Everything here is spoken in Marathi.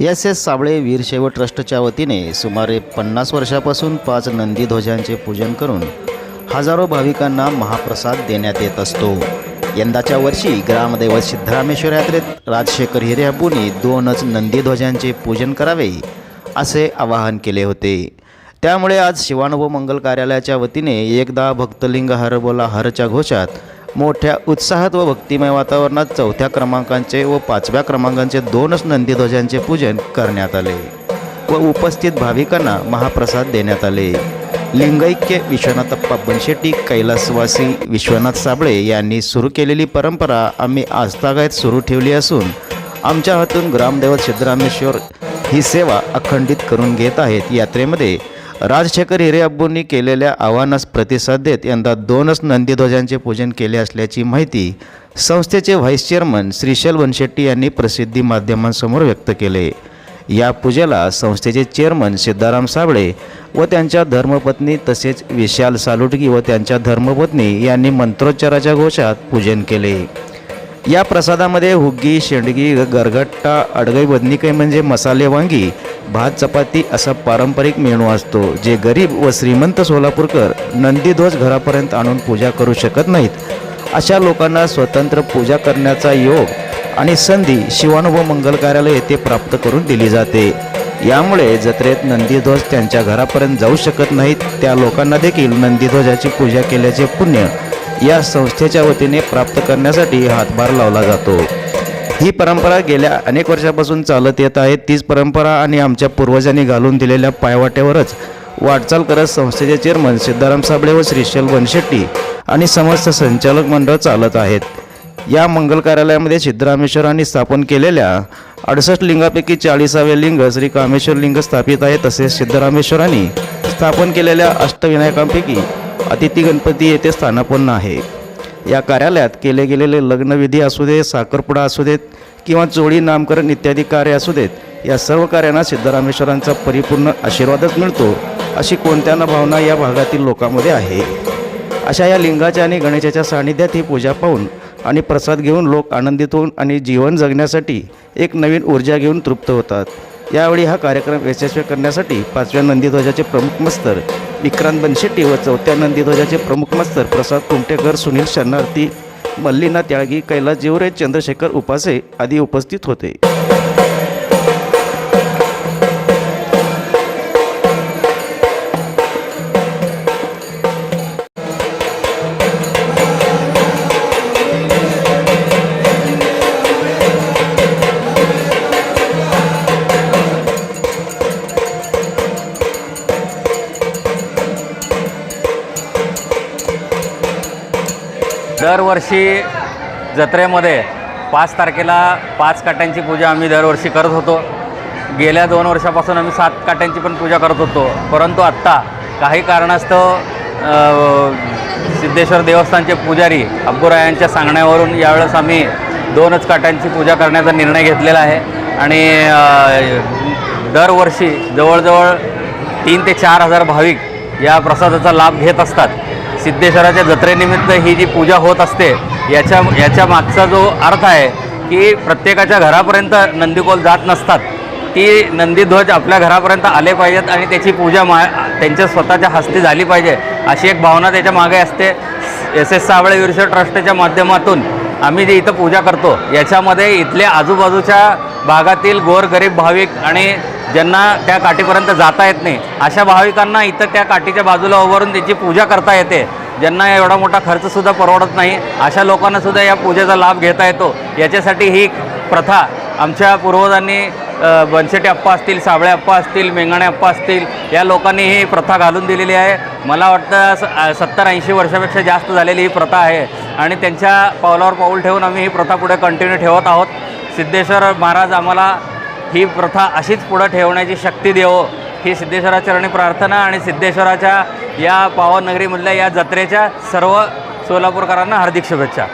एस एस साबळे वीरशैव ट्रस्टच्या वतीने सुमारे पन्नास वर्षापासून पाच नंदीध्वजांचे पूजन करून हजारो भाविकांना महाप्रसाद देण्यात येत असतो. यंदाच्या वर्षी ग्रामदैवत सिद्धरामेश्वर यात्रेत राजशेखर हिरेअब्बूंनी दोनच नंदीध्वजांचे पूजन करावे असे आवाहन केले होते. त्यामुळे आज शिवानुभव मंगल कार्यालयाच्या वतीने एकदा भक्तलिंग हर बोला हरच्या घोषात मोठ्या उत्साहात व भक्तिमय वातावरणात चौथ्या क्रमांकांचे व पाचव्या क्रमांकांचे दोनच नंदीध्वजांचे पूजन करण्यात आले व उपस्थित भाविकांना महाप्रसाद देण्यात आले. लिंगैक्य विश्वनाथप्पा बनशेट्टी कैलासवासी विश्वनाथ साबळे यांनी सुरू केलेली परंपरा आम्ही आजतागायत सुरू ठेवली असून आमच्या हातून ग्रामदैवत सिद्धरामेश्वर ही सेवा अखंडित करून घेत आहेत. यात्रेमध्ये राजशेखर हिरे अब्बूंनी केलेल्या आव्हानास प्रतिसाद देत यंदा दोनच नंदीध्वजांचे पूजन केले असल्याची माहिती संस्थेचे व्हाईस चेअरमन श्रीशैल वनशेट्टी यांनी प्रसिद्धी माध्यमांसमोर व्यक्त केले. या पूजेला संस्थेचे चेअरमन सिद्धाराम साबळे व त्यांच्या धर्मपत्नी तसेच विशाल सालुटगी व त्यांच्या धर्मपत्नी यांनी मंत्रोच्चाराच्या घोषात पूजन केले. या प्रसादामध्ये हुग्गी शेंडगी गरगट्टा अडगई बदनिकाई म्हणजे मसाले वांगी भात चपाती असा पारंपरिक मेनू असतो जे गरीब व श्रीमंत सोलापूरकर नंदीध्वज घरापर्यंत आणून पूजा करू शकत नाहीत. अशा लोकांना स्वतंत्र पूजा करण्याचा योग आणि संधी शिवानुभव मंगल कार्यालय येथे प्राप्त करून दिली जाते. यामुळे जत्रेत नंदीध्वज त्यांच्या घरापर्यंत जाऊ शकत नाहीत. त्या लोकांना देखील नंदीध्वजाची पूजा केल्याचे पुण्य या संस्थेच्या वतीने प्राप्त करण्यासाठी हातभार लावला जातो. ही परंपरा गेल्या अनेक वर्षापासून चालत येत आहे. तीच परंपरा आणि आमच्या पूर्वजांनी घालून दिलेल्या पायवाट्यावरच वाटचाल करत संस्थेचे चेअरमन सिद्धाराम साबळे व श्रीशैल वनशेट्टी आणि समस्त संचालक मंडळ चालत आहेत. या मंगल कार्यालयामध्ये सिद्धरामेश्वरांनी स्थापन केलेल्या अडुसष्ट लिंगापैकी चाळीसावे लिंग श्री कामेश्वर लिंग स्थापित आहे तसेच सिद्धरामेश्वरांनी स्थापन केलेल्या अष्टविनायकांपैकी अतिथी गणपती येथे स्थानापन्न आहे. या कार्यालयात केले गेलेले लग्नविधी असू देत साखरपुडा असू देत किंवा चोळी नामकरण इत्यादी कार्य असू देत या सर्व कार्यांना सिद्धरामेश्वरांचा परिपूर्ण आशीर्वादच मिळतो अशी कोणत्या ना भावना या भागातील लोकांमध्ये आहे. अशा या लिंगाच्या आणि गणेशाच्या सानिध्यात ही पूजा पाहून आणि प्रसाद घेऊन लोक आनंदित होऊन आणि जीवन जगण्यासाठी एक नवीन ऊर्जा घेऊन तृप्त होतात. यावेळी हा कार्यक्रम यशस्वी करण्यासाठी पाचव्या नंदीध्वजाचे प्रमुख मस्तर विक्रांत बनशेट्टी व चौथ्या नंदीध्वजाचे प्रमुख मस्तर प्रसाद कुमटेकर सुनील शरणार्थी मल्लीना त्याळगी कैलास जिवरे चंद्रशेखर उपासे आदी उपस्थित होते. दरवर्षी जत्रेमध्ये पाच तारखेला पाच काट्यांची पूजा आम्ही दरवर्षी करत होतो. गेल्या दोन वर्षापासून आम्ही सात काट्यांची पण पूजा करत होतो. परंतु आत्ता काही कारणास्तव सिद्धेश्वर देवस्थानचे पुजारी अब्बुरायांच्या सांगण्यावरून यावेळेस आम्ही दोनच काट्यांची पूजा करण्याचा निर्णय घेतलेला आहे. आणि दरवर्षी जवळजवळ तीन ते चार हजार भाविक या प्रसादाचा लाभ घेत असतात. सिद्धेश्वराच्या जत्रेनिमित्त ही जी पूजा होत असते याच्या याच्या मागचा जो अर्थ आहे की प्रत्येकाच्या घरापर्यंत नंदीकोल जात नसतात. ती नंदीध्वज आपल्या घरापर्यंत आले पाहिजेत आणि त्याची पूजा मा त्यांच्या स्वतःच्या हस्ते झाली पाहिजे अशी एक भावना त्याच्यामागे असते. एस एस सावळे विरुष ट्रस्टच्या माध्यमातून आम्ही जे इथं पूजा करतो याच्यामध्ये इथल्या आजूबाजूच्या भागातील गोरगरीब भाविक आणि ज्यांना त्या काठीपर्यंत जाता येत नाही अशा भाविकांना इथं त्या काठीच्या बाजूला उभारून त्याची पूजा करता येते. ज्यांना एवढा मोठा खर्चसुद्धा परवडत नाही अशा लोकांनासुद्धा या पूजेचा लाभ घेता येतो. याच्यासाठी ही प्रथा आमच्या पूर्वजांनी बनशेटे अप्पा असतील साबळे अप्पा असतील मेंगाणे अप्पा असतील या लोकांनी ही प्रथा घालून दिलेली आहे. मला वाटतं स सत्तर ऐंशी वर्षापेक्षा जास्त झालेली ही प्रथा आहे आणि त्यांच्या पावलावर पाऊल ठेवून आम्ही ही प्रथा पुढे कंटिन्यू ठेवत आहोत. सिद्धेश्वर महाराज आम्हाला ही प्रथा अशीच पुढं ठेवण्याची शक्ती देवो ही सिद्धेश्वराचरणी प्रार्थना आणि सिद्धेश्वराच्या या पावनगरीमधल्या या जत्रेच्या सर्व सोलापूरकरांना हार्दिक शुभेच्छा.